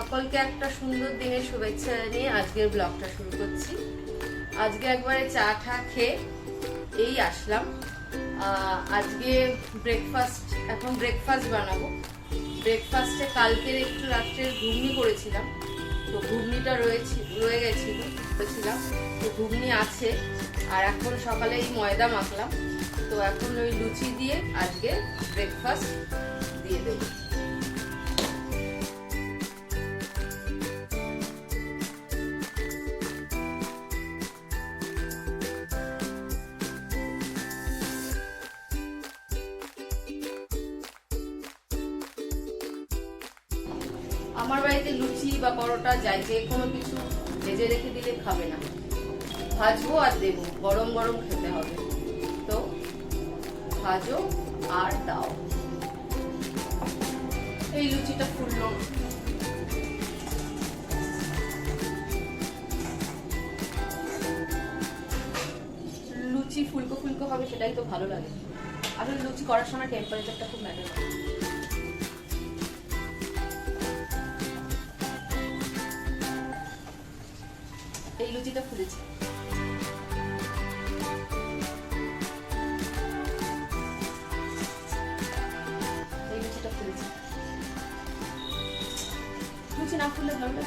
সকলকে একটা সুন্দর দিনের শুভেচ্ছা নিয়ে আজকের ব্লগটা শুরু করছি। আজকে একবারে চা ঠা খেয়ে এই আসলাম। আজকে ব্রেকফাস্ট এখন ব্রেকফাস্ট বানাবো। ব্রেকফাস্টে কালকের একটু রাত্রের ঘুগনি করেছিলাম। তো ঘুগনিটা রয়েছে, রয়ে গেছিল, করেছিলাম। তো ঘুগনি আছে। আর এখন সকালে এই ময়দা মাখলাম। তো এখন ওই লুচি দিয়ে আজকে ব্রেকফাস্ট দিয়ে দেবো। যে কোনো কিছু ভেজে রেখে দিলে খাবে না। ভাজবো আর দেবো, গরম গরম খেতে হবে। তো ভাজো আর দাও। এই লুচিটা ফুললো। লুচি ফুলকো ফুলকো হবে সেটাই তো ভালো লাগে। আসলে লুচি করার সময় টেম্পারেচারটা খুব ম্যাটার করে। লাগে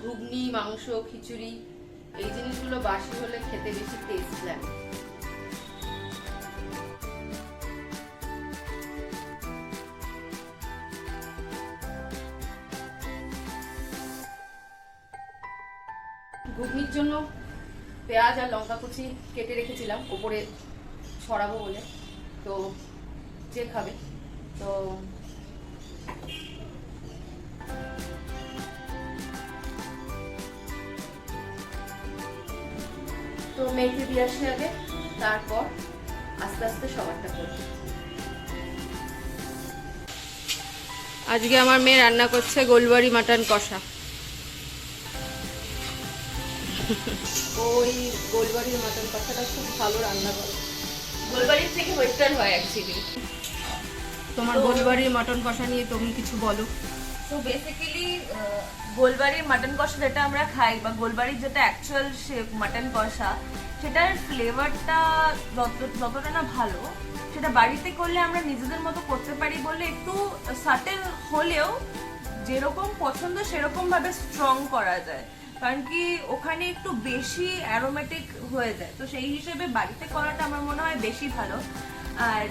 ঘুগনি মাংস খিচুড়ি এই জিনিসগুলো বাসি হলে খেতে বেশি টেস্ট লাগে। পেঁয়াজ আর লঙ্কা কুচি কেটে রেখেছিলাম, ওপরে ছড়াবো বলে। তো যে খাবে, তো তো মেখে দিয়ে আসি আগে, তারপর আস্তে আস্তে সবারটা করব। আজকে আমার মেয়ে রান্না করছে গোলবাড়ি মাটন কষা। ওই গোলবাড়ির মাটন কষাটা খুব ভালো রান্না করে। গোলবাড়ির থেকে ওয়েস্টার্ন হয় অ্যাকচুয়ালি তোমার গোলবাড়ির মাটন কষা নিয়ে তুমি কিছু বলো। তো বেসিক্যালি গোলবাড়ির মাটন কষা যেটা আমরা খাই বা গোলবাড়ির যেটা অ্যাকচুয়াল মাটন কষা সেটার ফ্লেভারটা যত যতটা না ভালো সেটা বাড়িতে করলে আমরা নিজেদের মতো করতে পারি বলে একটু সাটেল হলেও যেরকম পছন্দ সেরকমভাবে স্ট্রং করা যায়। কারণ কি ওখানে একটু বেশি অ্যারোমেটিক হয়ে যায়। তো সেই হিসেবে বাড়িতে করাটা আমার মনে হয় বেশি ভালো। আর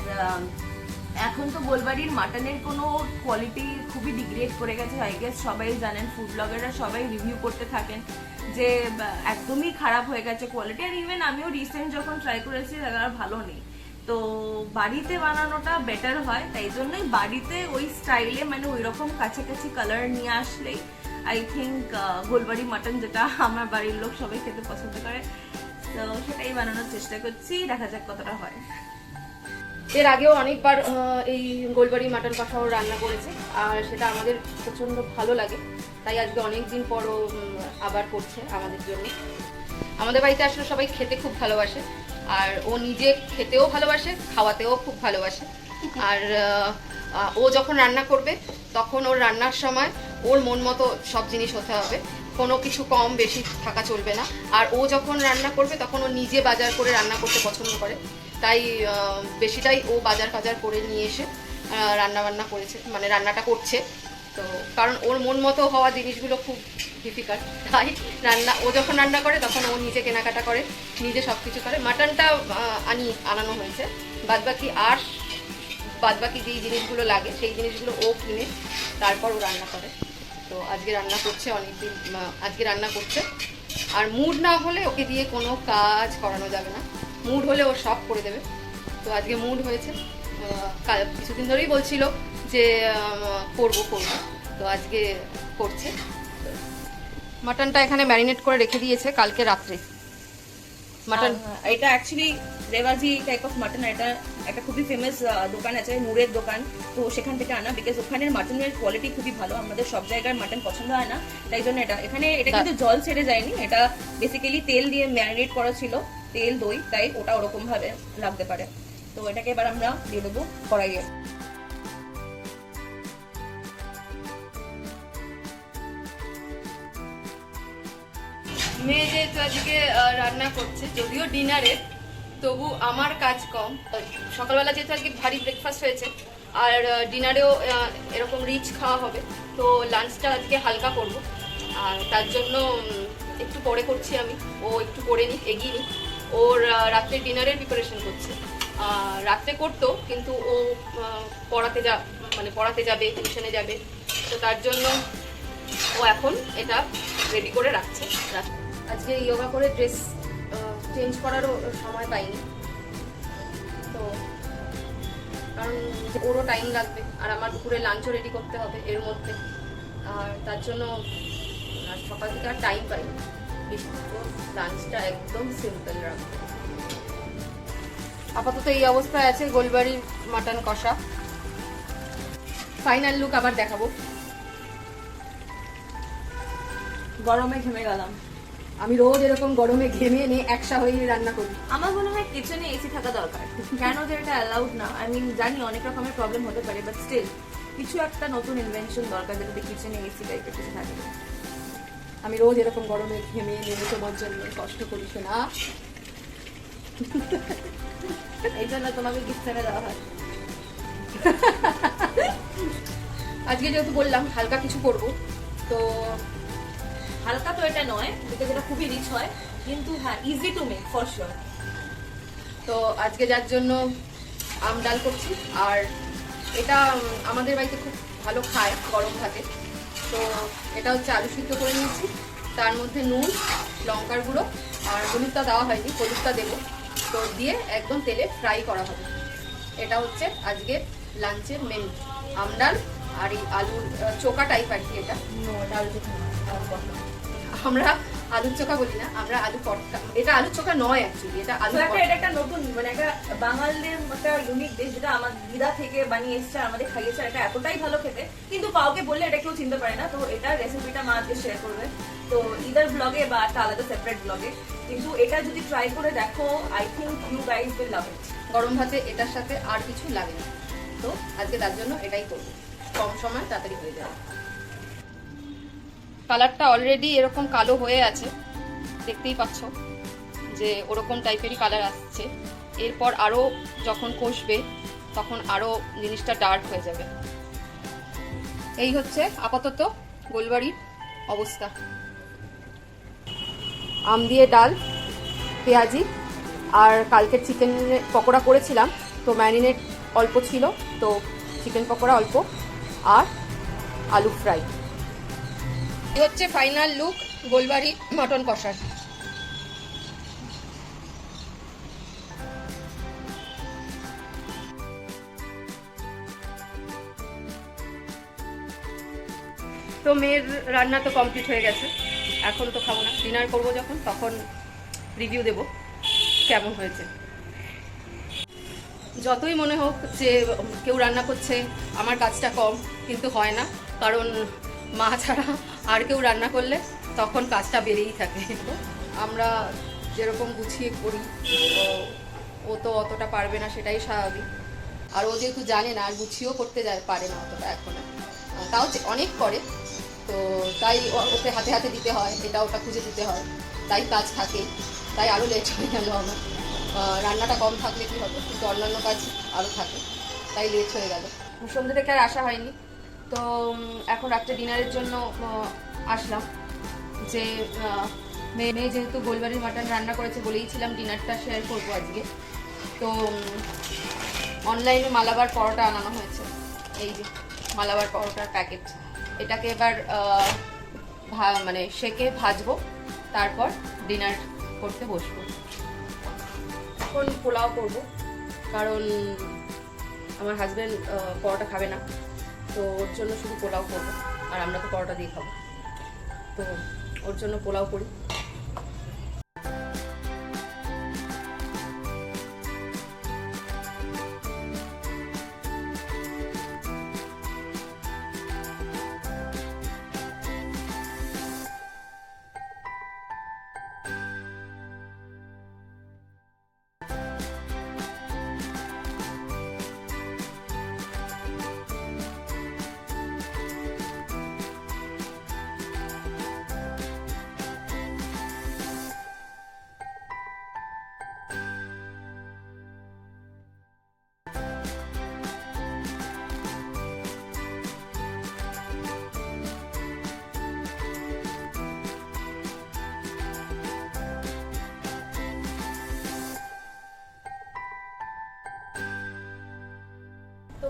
এখন তো গোলবাড়ির মাটনের কোনো কোয়ালিটি খুবই ডিগ্রেড করে গেছে আই গেস সবাই জানেন ফুড ব্লগাররা সবাই রিভিউ করতে থাকেন যে একদমই খারাপ হয়ে গেছে কোয়ালিটি আর ইভেন আমিও রিসেন্ট যখন ট্রাই করেছি তারা ভালো নেই। তো বাড়িতে বানানোটা বেটার হয়, তাই জন্যই বাড়িতে ওই স্টাইলে মানে ওই রকম কাছাকাছি কালার নিয়ে আসলেই আই থিঙ্ক গোলবাড়ি মাটন যেটা আমার বাড়ির লোক সবাই খেতে পছন্দ করে। তো সেটাই বানানোর চেষ্টা করছি, দেখা যাক কতটা হয়। এর আগেও অনেকবার এই গোলবাড়ি মাটন কষাও রান্না করেছে, আর সেটা আমাদের প্রচণ্ড ভালো লাগে। তাই আজকে অনেক দিন পরও আবার করছে আমাদের জন্য। আমাদের বাড়িতে আসলে সবাই খেতে খুব ভালোবাসে, আর ও নিজে খেতেও ভালোবাসে, খাওয়াতেও খুব ভালোবাসে। আর ও যখন রান্না করবে, তখন ওর রান্নার সময় ওর মন মতো সব জিনিস হতে হবে। কোনো কিছু কম বেশি থাকা চলবে না। আর ও যখন রান্না করবে, তখন ও নিজে বাজার করে রান্না করতে পছন্দ করে। তাই বেশিটাই ও বাজার ফাজার করে নিয়ে এসে রান্না বান্না করেছে মানে রান্নাটা করছে। তো, কারণ ওর মন মতো হওয়া জিনিসগুলো খুব ডিফিকাল্ট তাই রান্না, ও যখন রান্না করে, তখন ও নিজে কেনাকাটা করে, নিজে সব কিছু করে। মাটনটা আনি, আনানো হয়েছে। বাদ বাকি আর বাদবাকি যেই জিনিসগুলো লাগে, সেই জিনিসগুলো ও কিনে, তারপর ও রান্না করে। তো আজকে রান্না করছে অনেকদিন আজকে রান্না করছে। আর মুড না হলে ওকে দিয়ে কোনো কাজ করানো যাবে না। মুড হলে ও সব করে দেবে। তো আজকে মুড হয়েছে। কাল- কিছুদিন ধরেই বলছিল যে করব করব। তো আজকে করছে। মাটনটা এখানে ম্যারিনেট করে রেখে দিয়েছে কালকে রাত্রে। মাটন এটা অ্যাকচুয়ালি রেওয়াজি টাইপ অফ মাটন এটা একটা খুবই ফেমাস দোকান আছে নূরের দোকান। তো সেখান থেকে আনা বিকজ ওখানের মাটনের কোয়ালিটি খুবই ভালো আমাদের সব জায়গার মাটন পছন্দ হয় না তাই জন্য এটা। এখানে এটা কিন্তু জল ছেড়ে যায়নি এটা বেসিক্যালি তেল দিয়ে ম্যারিনেট করা ছিল তেল দই তাই ওটা ওরকম ভাবে লাগতে পারে। তো এটাকে এবার আমরা দিয়ে দেবো কড়াইয়ে। মেয়ে যেহেতু আজকে রান্না করছে, যদিও ডিনারে, তবু আমার কাজ কম। সকালবেলা যেহেতু আজকে ভারী ব্রেকফাস্ট হয়েছে, আর ডিনারেও এরকম রিচ খাওয়া হবে, তো লাঞ্চটা আজকে হালকা করব। আর তার জন্য একটু পরে করছি আমি। ও একটু করে নিক, এগিয়ে নিক। ওর রাত্রে ডিনারের প্রিপারেশন করছে। রাত্রে করতো, কিন্তু ও পড়াতে যা মানে পড়াতে যাবে টিউশনে যাবে। তো তার জন্য ও এখন এটা রেডি করে রাখছে। রাখ- আজকে যোগা করে ড্রেস চেঞ্জ করারও সময় পাইনি। তো, কারণ ওরও টাইম লাগবে, আর আমার দুপুরে লাঞ্চও রেডি করতে হবে এর মধ্যে। আর তার জন্য সকাল থেকে আর টাইম পাইনি। লাঞ্চটা একদম সিম্পল রাখব আপাতত এই অবস্থায় আছে গোলবাড়ির মাটন কষা। ফাইনাল লুক আবার দেখাবো। গরমে ঘেমে গেলাম। আমি রোজ এরকম গরমে ঘেমে নিয়ে একসা হয়ে রান্না করি। আমার মনে হয় কিচেনে এসি থাকা দরকার। কেন যে এটা অ্যালাউড না? আই মিন জানি অনেক রকমের প্রবলেম হতে পারে বাট স্টিল কিছু একটা নতুন ইনভেনশন দরকার যেটাতে কিচেনে এসি টাইপের কিছু থাকে। আমি রোজ এরকম গরমে ঘেমে নেমে তোমার জন্য কষ্ট করি না এই জন্য তোমাকে কিচেনে দেওয়া হয়। আজকে যেহেতু বললাম হালকা কিছু করব তো হালকা তো এটা নয় বিকজ এটা খুবই রিচ হয়, কিন্তু হ্যাঁ easy to make for sure তো আজকে যার জন্য আম ডাল করছি, আর এটা আমাদের বাড়িতে খুব ভালো খায়, গরম ভাতে তো এটা হচ্ছে আলু সিদ্ধ করে নিয়েছি, তার মধ্যে নুন, লঙ্কার গুঁড়ো, আর হলুদটা দেওয়া হয়নি, হলুদটা দেবো। তো দিয়ে একদম তেলে ফ্রাই করা হবে। এটা হচ্ছে আজকে লাঞ্চের মেনু আমডাল আর এই আলুর চোকা টাইপ আর কি এটা। ডাল আমরা আলুর চোখা বলি না আমরা আলু পরটা এটা আলুর চোখা নয় অ্যাকচুয়ালি এটা আলু একটা এটা একটা নতুন মানে একটা বাঙালির একটা ইউনিক ডিশ যেটা আমার দিদা থেকে বানিয়ে এসছে আমাদের খাইয়েছে এটা এতটাই ভালো খেতে। কিন্তু কাউকে বললে এটা কেউ চিনতে পারে না তো এটা রেসিপিটা মা আজকে শেয়ার করবে। তো ইদার ব্লগে বা একটা আলাদা সেপারেট ব্লগে কিন্তু এটা যদি ট্রাই করে দেখো I think you guys will love it গরম ভাতে এটার সাথে আর কিছু লাগে না। তো আজকে তার জন্য এটাই করব। কম সময় তাড়াতাড়ি হয়ে যাবে। কালারটা অলরেডি এরকম কালো হয়ে আছে। দেখতেই পাচ্ছ যে ওরকম টাইপেরই কালার আসছে। এরপর আরও যখন কষবে, তখন আরও জিনিসটা ডার্ক হয়ে যাবে। এই হচ্ছে আপাতত গোলবাড়ির অবস্থা। আম দিয়ে ডাল, পেঁয়াজি আর কালকের চিকেন পকোড়া করেছিলাম। তো ম্যারিনেট অল্প ছিল, তো চিকেন পকোড়া অল্প। আর আলু ফ্রাই হচ্ছে ফাইনাল লুক গোলবাড়ি মটন কষার। তো মেয়ের রান্না তো কমপ্লিট হয়ে গেছে। এখন তো খাব না। ডিনার করব যখন, তখন রিভিউ দেব কেমন হয়েছে। যতই মনে হোক যে কেউ রান্না করছে, আমার কাজটা কম, কিন্তু হয় না। কারণ মা ছাড়া আর কেউ রান্না করলে তখন কাজটা বেড়েই থাকে। আমরা যেরকম গুছিয়ে করি ও- তো অতটা পারবে না সেটাই স্বাভাবিক। আর ও যেহেতু জানে না, আর গুছিয়েও করতে যায়, পারে না অতটা এখন। তাও অনেক করে, তো তাই ওকে হাতে হাতে দিতে হয়, এটা ওটা খুঁজে দিতে হয়। তাই কাজ থাকে, তাই আরও লেট হয়ে গেল আমার। রান্নাটা কম থাকলে কি হবে? কিন্তু অন্যান্য কাজ আরও থাকে, তাই লেট হয়ে গেল। সন্ধ্যে থেকে আর আসা হয়নি। তো এখন রাত্রে ডিনারের জন্য আসলাম। যে মেয়ে যেহেতু গোলবাড়ির মাটন রান্না করেছে বলেইছিলাম ডিনারটা শেয়ার করব আজকে। তো অনলাইনে মালাবার পরোটা আনানো হয়েছে। এই যে, মালাবার পরোটার প্যাকেট এটাকে এবার মানে সেকে ভাজবো, তারপর ডিনার করতে বসবো। এখন পোলাও করব, কারণ আমার হাজব্যান্ড পরোটা খাবে না। তো ওর জন্য শুধু পোলাও করব। আর আমরা তো পরোটা দিয়ে খাব। তো ওর জন্য পোলাও করি।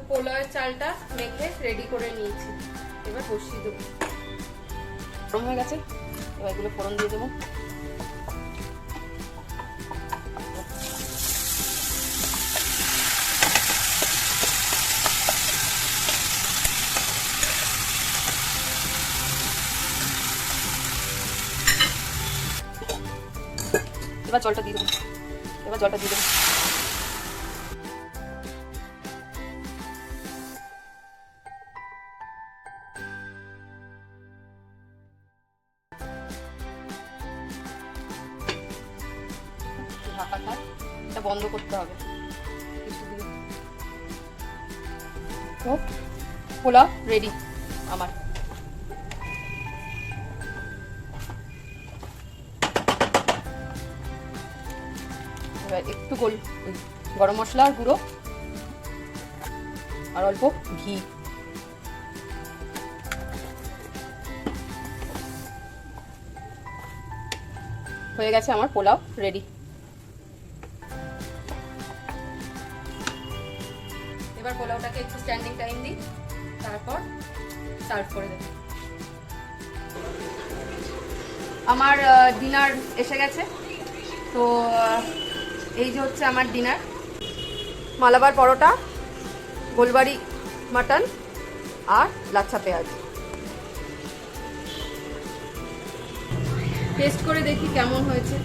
পোলাওয়ের চালটা মেখে রেডি করে নিয়েছি। এবার বসিয়ে দেবো। গরম হয়ে গেছে, এবার এগুলো ফোড়ন দিয়ে দেবো। এবার জলটা দিয়ে দেবো। এবার জলটা দিয়ে দেবো। ঢাকা থাক এটা বন্ধ করতে হবে। তো পোলাও রেডি আমার। এবার একটু গোল গরম মশলা আর গুঁড়ো আর অল্প ঘি। হয়ে গেছে আমার পোলাও রেডি এবার পোলাওটাকে একটু স্ট্যান্ডিং টাইম দিই, তারপর সার্ভ করে দেব। আমার ডিনার এসে গেছে। তো এই যে হচ্ছে আমার ডিনার মালাবার পরোটা, গোলবাড়ি মাটন আর লাচ্ছা পেঁয়াজ। টেস্ট করে দেখি কেমন হয়েছে।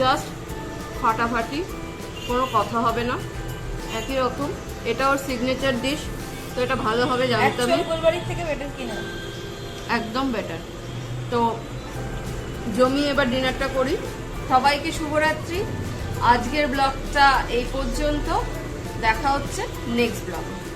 জাস্ট ফাটাফাটি কোনো কথা হবে না। একই রকম এটা ওর সিগনেচার ডিশ তো এটা ভালো হবে জানতাম থেকে বেটার কিনা একদম বেটার তো জমি এবার ডিনারটা করি। সবাইকে শুভরাত্রি। আজকের ব্লগটা এই পর্যন্ত। দেখা হচ্ছে নেক্সট ব্লগ